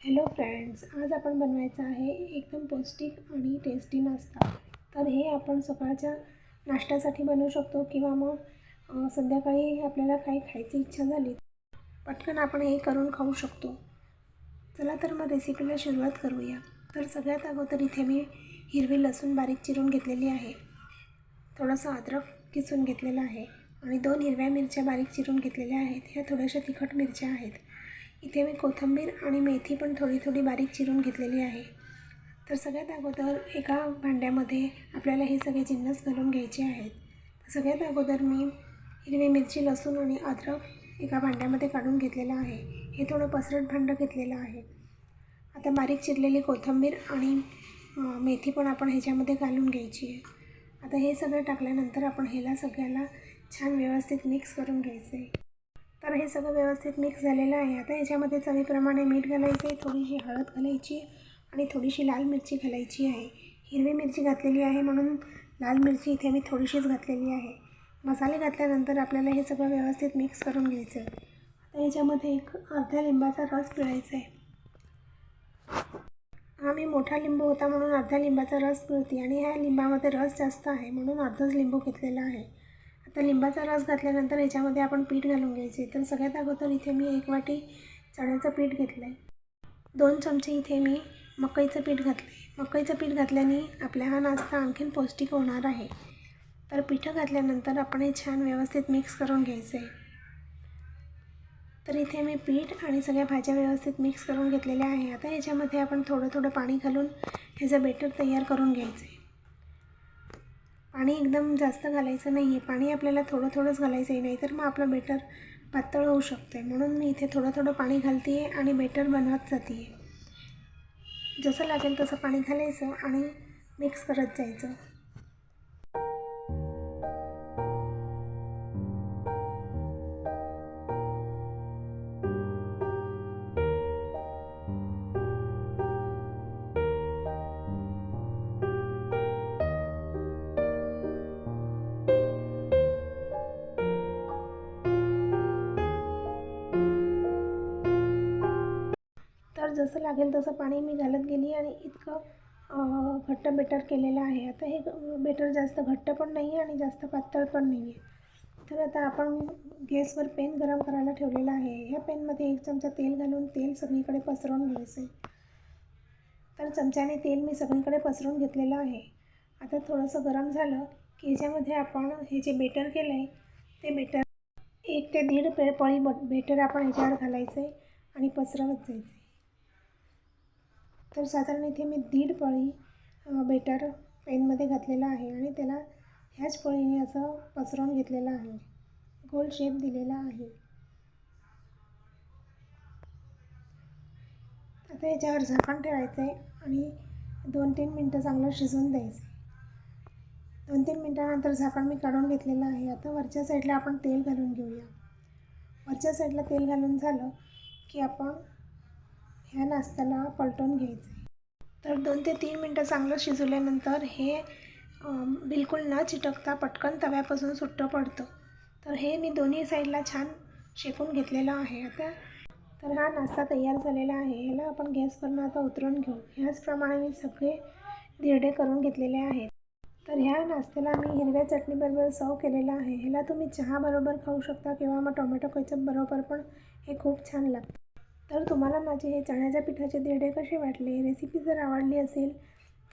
Hello friends आज आपण बनवायचं आहे एकदम पौष्टिक आणि टेस्टी नाश्ता. तर हे आपण सकाळच्या नाश्त्यासाठी बनवू शकतो किंवा मग संध्याकाळी आपल्याला काही खायची इच्छा झाली पटकन आपण हे करून खाऊ शकतो. चला तर मग रेसिपीला सुरुवात करूया. तर सगळ्यात अगोदर इथे मी हिरवी लसूण बारीक चिरून घेतलेली आहे. थोडंसं अद्रक किसून घेतलेलं आहे आणि दोन हिरव्या मिरच्या बारीक चिरून घेतलेल्या आहेत. ह्या थोड्याशा तिखट मिरच्या आहेत. इथे मी कोथिंबीर आणि मेथी पण थोडी थोडी बारीक चिरून घेतलेली आहे. तर सगळ्यात अगोदर एका भांड्यामध्ये आपल्याला हे सगळे जिन्नस घालून घ्यायचे आहेत. सगळ्यात अगोदर मी हिरवी मिरची लसूण आणि अद्रक एका भांड्यामध्ये काढून घेतलेलं आहे. हे थोडं पसरट भांडं घेतलेलं आहे. आता बारीक चिरलेली कोथिंबीर आणि मेथी पण आपण ह्याच्यामध्ये घालून घ्यायची आहे. आता हे सगळं टाकल्यानंतर आपण ह्याला सगळ्याला छान व्यवस्थित मिक्स करून घ्यायचं आहे तर हे सगळं व्यवस्थित मिक्स झालेलं आहे. आता ह्याच्यामध्ये चवीप्रमाणे मीठ घालायचं आहे थोडीशी हळद घालायची आणि थोडीशी लाल मिरची घालायची आहे. हिरवी मिरची घातलेली आहे म्हणून लाल मिरची इथे मी थोडीशीच घातलेली आहे. मसाले घातल्यानंतर आपल्याला हे सगळं व्यवस्थित मिक्स करून घ्यायचं आहे. आता ह्याच्यामध्ये एक अर्ध्या लिंबाचा रस पिळायचा आहे. हा मी मोठा लिंबू होता म्हणून अर्ध्या लिंबाचा रस पिळते आणि ह्या लिंबामध्ये रस जास्त आहे म्हणून अर्धच लिंबू घेतलेला आहे. आता लिंबाचा रस घातल्यानंतर याच्यामध्ये आपण पीठ घालून घ्यायचे. तर सगळ्यात अगोदर इथे मी एक वाटी चण्याचं पीठ घेतलं आहे दोन चमचे इथे मी मकईचं पीठ घातलं आहे मकईचं पीठ घातल्याने आपला हा नाश्ता आणखीन पौष्टिक होणार आहे. तर पिठं घातल्यानंतर आपण हे छान व्यवस्थित मिक्स करून घ्यायचं आहे तर इथे मी पीठ आणि सगळ्या भाज्या व्यवस्थित मिक्स करून घेतलेल्या आहे. आता याच्यामध्ये आपण थोडं थोडं पाणी घालून ह्याचं बेटर तयार करून घ्यायचं आहे पाणी एकदम जास्त घालायचं नाही आहे पाणी आपल्याला थोडं थोडंच घालायचं आहे नाहीतर मग आपलं बेटर पातळ होऊ शकतं आहे म्हणून मी इथे थोडं थोडं पाणी घालते आहे आणि बेटर बनवत जाते आहे जसं लागेल तसं पाणी घालायचं आणि मिक्स करत जायचं. जसं लागेल तसं पाणी मी घालत गेली आणि इतकं घट्ट बेटर केलेलं आहे. आता हे बेटर जास्त घट्ट पण नाही आहे आणि जास्त पातळ पण नाही आहे तर आता आपण गॅसवर पेन गरम करायला ठेवलेला आहे. ह्या पेनमध्ये एक चमचा तेल घालून तेल सगळीकडे पसरवून घ्यायचं आहे. तर चमच्याने तेल मी सगळीकडे पसरवून घेतलेलं आहे. आता थोडंसं गरम झालं की ह्याच्यामध्ये आपण हे जे बेटर केलं आहे ते बेटर एक ते दीड पे पळी बट बेटर आपण ह्याच्यावर घालायचं आहे आणि पसरवत जायचं आहे तर साधारण इथे मी दीड पळी बेटर पेनमध्ये घातलेलं आहे आणि त्याला ह्याच पळीने असं पसरवून घेतलेलं आहे. गोल शेप दिलेला आहे. आता याच्यावर झाकण ठेवायचं आहे आणि दोन तीन मिनटं चांगलं शिजवून द्यायचं दोन तीन मिनटानंतर झाकण मी काढून घेतलेलं आहे. आता वरच्या साईडला आपण तेल घालून घेऊया. वरच्या साईडला तेल घालून झालं की आपण ह्या नाश्त्याला पलटून घ्यायचं तर दोन ते तीन मिनटं चांगलं शिजवल्यानंतर हे बिलकुल न चिटकता पटकन तव्यापासून सुट्टं पडतं. तर हे मी दोन्ही साईडला छान शेकून घेतलेलं आहे आता. तर हा नाश्ता तयार झालेला आहे. ह्याला आपण गॅसवरनं आता उतरून घेऊ. ह्याचप्रमाणे मी सगळे धिरडे करून घेतलेले आहेत. तर ह्या नाश्त्याला मी हिरव्या चटणीबरोबर सर्व केलेलं आहे. ह्याला तुम्ही चहाबरोबर खाऊ शकता किंवा मग टोमॅटो केचप बरोबर पण हे खूप छान लागतं. तर तुम्हाला माझे हे चण्याच्या पिठाचे दिरडे कसे वाटले रेसिपी जर आवडली असेल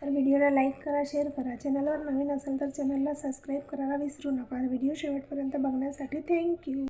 तर व्हिडिओला लाईक करा शेअर करा. चॅनलवर नवीन असेल तर चॅनलला सबस्क्राईब करायला विसरू नका. व्हिडिओ शेवटपर्यंत बघण्यासाठी थँक्यू